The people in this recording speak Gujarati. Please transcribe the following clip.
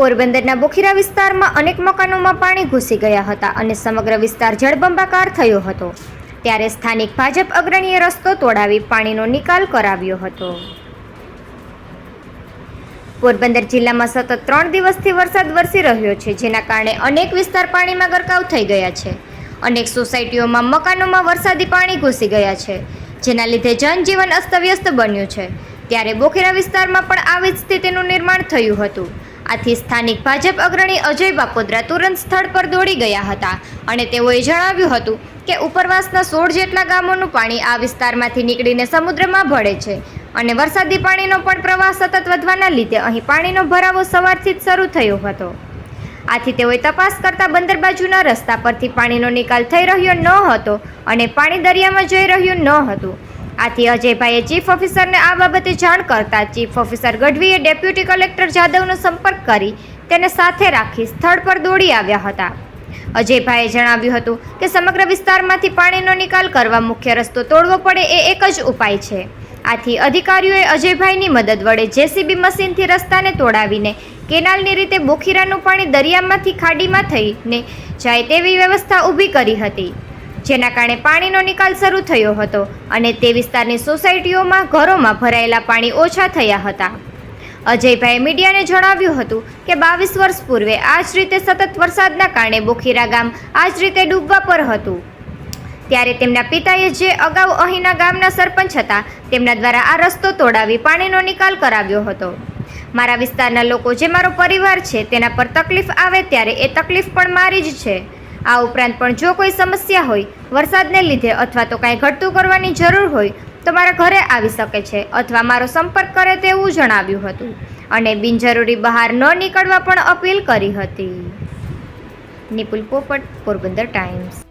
પોરબંદરના બોખીરા વિસ્તારમાં અનેક મકાનોમાં પાણી ઘૂસી ગયા હતા અને સમગ્ર વિસ્તાર જળબંબાકાર થયો હતો. ત્યારે સ્થાનિક ભાજપ અગ્રણીએ રસ્તો તોડાવી પાણીનો નિકાલ કરાવ્યો હતો. પોરબંદર જિલ્લામાં સતત ત્રણ દિવસથી વરસાદ વરસી રહ્યો છે, જેના કારણે અનેક વિસ્તાર પાણીમાં ગરકાવ થઈ ગયા છે. અનેક સોસાયટીઓમાં મકાનોમાં વરસાદી પાણી ઘૂસી ગયા છે, જેના લીધે જનજીવન અસ્તવ્યસ્ત બન્યું છે. ત્યારે બોખીરા વિસ્તારમાં પણ આવી જ સ્થિતિનું નિર્માણ થયું હતું. આથી સ્થાનિક ભાજપ અગ્રણી અજય બાપોદરા તુરંત સ્થળ પર દોડી ગયા હતા અને તેઓએ જણાવ્યું હતું કે ઉપરવાસના સોળ જેટલા ગામોનું પાણી આ વિસ્તારમાંથી નીકળીને સમુદ્રમાં ભળે છે અને વરસાદી પાણીનો પણ પ્રવાહ સતત વધવાના લીધે અહીં પાણીનો ભરાવો સવારથી જ શરૂ થયો હતો. આથી તેઓએ તપાસ કરતા બંદર બાજુના રસ્તા પરથી પાણીનો નિકાલ થઈ રહ્યો ન હતો અને પાણી દરિયામાં જઈ રહ્યું ન હતું. આથી અજયભાઈએ ચીફ ઓફિસરને આ બાબતે જાણ કરતા ચીફ ઓફિસર ગઢવીએ ડેપ્યુટી કલેક્ટર જાદવનો સંપર્ક કરી તેને સાથે રાખી સ્થળ પર દોડી આવ્યા હતા. અજયભાઈએ જણાવ્યું હતું કે સમગ્ર વિસ્તારમાંથી પાણીનો નિકાલ કરવા મુખ્ય રસ્તો તોડવો પડે એ એક જ ઉપાય છે. આથી અધિકારીઓએ અજયભાઈની મદદ વડે જેસીબી મશીનથી રસ્તાને તોડાવીને કેનાલની રીતે બોખીરાનું પાણી દરિયામાંથી ખાડીમાં થઈને જાય તેવી વ્યવસ્થા ઊભી કરી હતી. જેના કારણે પાણીનો નિકાલ શરૂ થયો હતો અને તે વિસ્તારની સોસાયટીઓમાં ઘરોમાં ભરાયેલા પાણી ઓછા થયા હતા. અજયભાઈ મીડિયાને જણાવ્યું હતું કે બાવીસ વર્ષ પૂર્વે આ જ રીતે સતત વરસાદના કારણે બોખીરા ગામ આ જ રીતે ડૂબવા પર હતું. ત્યારે તેમના પિતાએ જે અગાઉ અહીંના ગામના સરપંચ હતા, તેમના દ્વારા આ રસ્તો તોડાવી પાણીનો નિકાલ કરાવ્યો હતો. મારા વિસ્તારના લોકો જે મારો પરિવાર છે, તેના પર તકલીફ આવે ત્યારે એ તકલીફ પણ મારી જ છે. આ ઉપરાંત પણ જો કોઈ સમસ્યા હોય, વરસાદને લીધે અથવા તો કાંઈ ઘટતું કરવાની જરૂર હોય, તો મારા ઘરે આવી શકે છે અથવા મારો સંપર્ક કરે તેવું જણાવ્યું હતું. અને બિનજરૂરી બહાર ન નીકળવા પણ અપીલ કરી હતી. નિપુલ પોપટ, પોરબંદર ટાઈમ્સ.